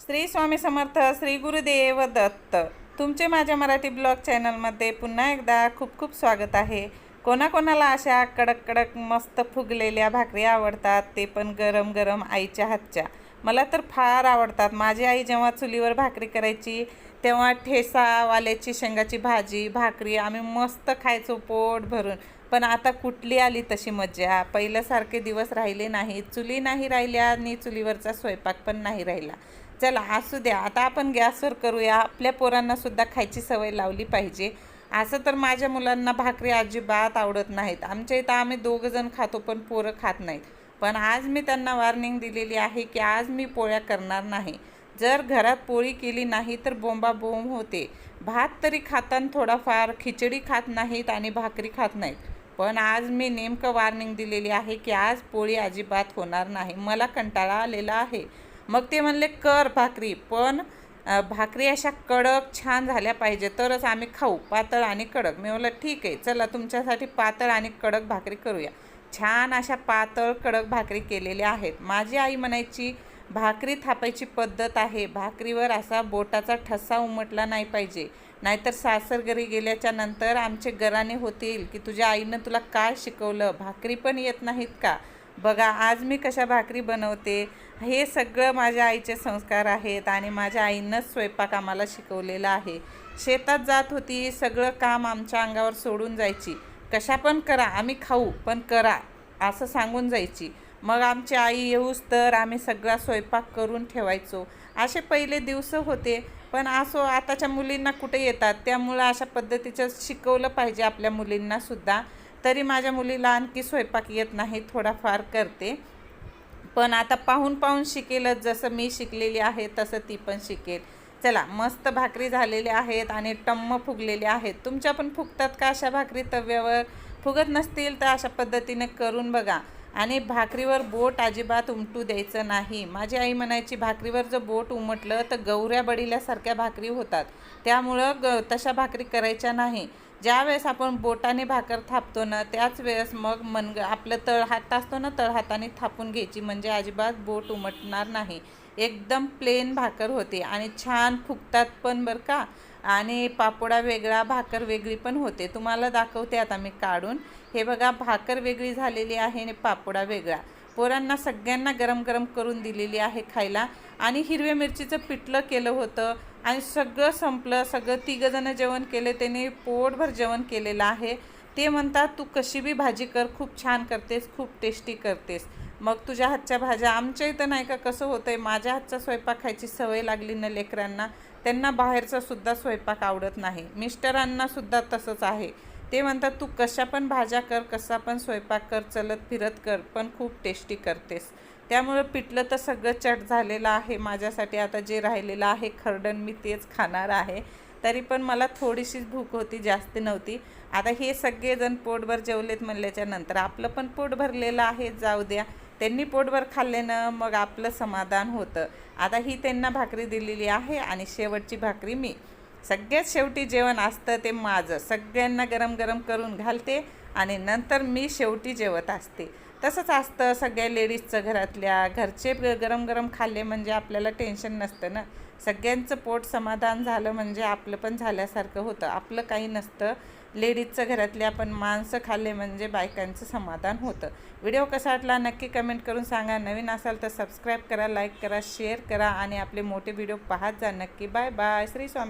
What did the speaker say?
श्री स्वामी समर्थ श्री गुरुदेव दत्त. तुमचे माझ्या मराठी ब्लॉग चॅनलमध्ये पुन्हा एकदा खूप खूप स्वागत आहे. कोणाकोणाला अशा कडक कडक मस्त फुगलेल्या भाकरी आवडतात ते पण गरम गरम आईच्या हातच्या. मला तर फार आवडतात. माझी आई जेव्हा चुलीवर भाकरी करायची तेव्हा ठेसा वाल्याची शेंगाची भाजी भाकरी आम्ही मस्त खायचो पोट भरून. पण आता कुठली आली तशी मज्जा? पहिल्यासारखे दिवस राहिले नाहीत. चुली नाही राहिल्या आणि चुलीवरचा स्वयंपाक पण नाही राहिला. चला असू द्या. आता आपण गॅसवर करूया. आपल्या पोरांनासुद्धा खायची सवय लावली पाहिजे. असं तर माझ्या मुलांना भाकरी अजिबात आवडत नाहीत. आमच्या इथं आम्ही दोघंजण खातो पण पोरं खात नाहीत. पण आज मी त्यांना वॉर्निंग दिलेली आहे की आज मी पोळ्या करणार नाही. जर घरात पोळी केली नाही तर बोंबाबोंब होते. भात तरी खाताना थोडाफार खिचडी खात नाहीत आणि भाकरी खात नाहीत. पण आज मी नेमकं वॉर्निंग दिलेली आहे की आज पोळी अजिबात होणार नाही. मला कंटाळा आलेला आहे. मग ते म्हणले कर भाकरी पण भाकरी अशा कडक छान झाल्या पाहिजे तरच आम्ही खाऊ पातळ आणि कडक. मी म्हटलं ठीक आहे चला तुमच्यासाठी पातळ आणि कडक भाकरी करूया. छान अशा पातळ कडक भाकरी केलेल्या आहेत. माझी आई म्हणायची भाकरी थापायची पद्धत आहे भाकरीवर असा बोटाचा ठसा उमटला नाही पाहिजे नाहीतर सासर घरी गेल्याच्यानंतर आमचे गराने होतील की तुझ्या आईनं तुला काय शिकवलं भाकरी पण येत नाहीत का? बघा आज मी कशा भाकरी बनवते हे सगळं माझ्या आईचे संस्कार आहेत आणि माझ्या आईनंच स्वयंपाक आम्हाला शिकवलेला आहे. शेतात जात होती सगळं काम आमच्या अंगावर सोडून जायची. कशा पण करा आम्ही खाऊ पण करा असं सांगून जायची. मग आमची आई येऊस तर आम्ही सगळा स्वयंपाक करून ठेवायचो. असे पहिले दिवस होते पण असो आताच्या मुलींना कुठे येतात? त्यामुळं अशा पद्धतीचं शिकवलं पाहिजे आपल्या मुलींनासुद्धा तरी माझ्या मुलीला आणखी स्वयंपाक येत नाही थोडाफार करते. पण आता पाहून पाहून शिकेलच जसं मी शिकलेली आहे तसं ती पण शिकेल. चला मस्त भाकरी झालेल्या आहेत आणि टम्म फुगलेले आहेत. तुमच्या पण फुगतात का अशा भाकरी तव्यावर? फुगत नसतील तर अशा पद्धतीने करून बघा. आणि भाकरीवर बोट अजिबात उमटू द्यायचं नाही. माझी आई म्हणायची भाकरीवर जर बोट उमटलं तर गौऱ्या बडिल्यासारख्या भाकरी होतात. त्यामुळं ग तशा भाकरी करायच्या नाही. ज्या वेळेस आपण बोटाने भाकर थापतो ना त्याच वेळेस मग मनग आपलं तळहात असतो ना तळहाताने थापून घ्यायची. म्हणजे अजिबात बोट उमटणार नाही. एकदम प्लेन भाकर होते आणि छान फुगतात पण बरं का. आणि पापोडा वेगळा भाकर वेगळी पण होते. तुम्हाला दाखवते आता मी काढून. हे बघा भाकर वेगळी झालेली आहे आणि पापोडा वेगळा. पोरांना सगळ्यांना गरम गरम करून दिलेली आहे खायला. आणि हिरव्या मिरचीचं पिठलं केलं होतं. आणि सगळं संपलं. सगळं तिघंजणं जेवण केले. त्याने पोटभर जेवण केलेलं आहे. ते म्हणतात तू कशी बी भाजी कर. खूप छान करतेस. खूप टेस्टी करतेस. मग तुझ्या हातच्या भाज्या आमच्या इथं नाही का? कसं होतं आहे माझ्या हातचा स्वयंपाक खायची सवय लागली ना लेकरांना. त्यांना बाहेरचा सुद्धा स्वयंपाक आवडत नाही. मिस्टरांनासुद्धा तसंच आहे. ते म्हणतात तू कशा पण भाज्या कर कसा पण स्वयंपाक कर चलत फिरत कर पण खूप टेस्टी करतेस त्यामुळं पिठलं तर सगळं चट झालेलं आहे माझ्यासाठी. आता जे राहिलेलं आहे खरडण मी तेच खाणार आहे. तरी पण मला थोडीशीच भूक होती जास्त नव्हती. आता हे सगळेजण पोटभर जेवलेत म्हणल्याच्या नंतर. आपलं पण पोट भरलेलं आहे जाऊ द्या. त्यांनी पोटभर खाल्ल्यानं मग आपलं समाधान होतं. आता ही त्यांना भाकरी दिलेली आहे आणि शेवटची भाकरी मी. सगळ्यात शेवटी जेवण असतं ते माझं. सगळ्यांना गरम गरम करून घालते आणि नंतर मी शेवटी जेवत असते. तसंच असतं सगळ्या लेडीजचं घरातल्या घरचे गरम गरम खाल्ले म्हणजे आपल्याला टेन्शन नसतं ना. सगळ्यांचं पोट समाधान झालं म्हणजे आपलं पण झाल्यासारखं होतं. आपलं काही नसतं. लेडीजचं घरातल्या पण माणसं खाल्ले म्हणजे बायकांचं समाधान होतं. व्हिडिओ कसा वाटला नक्की कमेंट करून सांगा. नवीन असाल तर सबस्क्राईब करा लाईक करा शेअर करा आणि आपले मोठे व्हिडिओ पाहत जा. नक्की बाय बाय. श्री स्वामी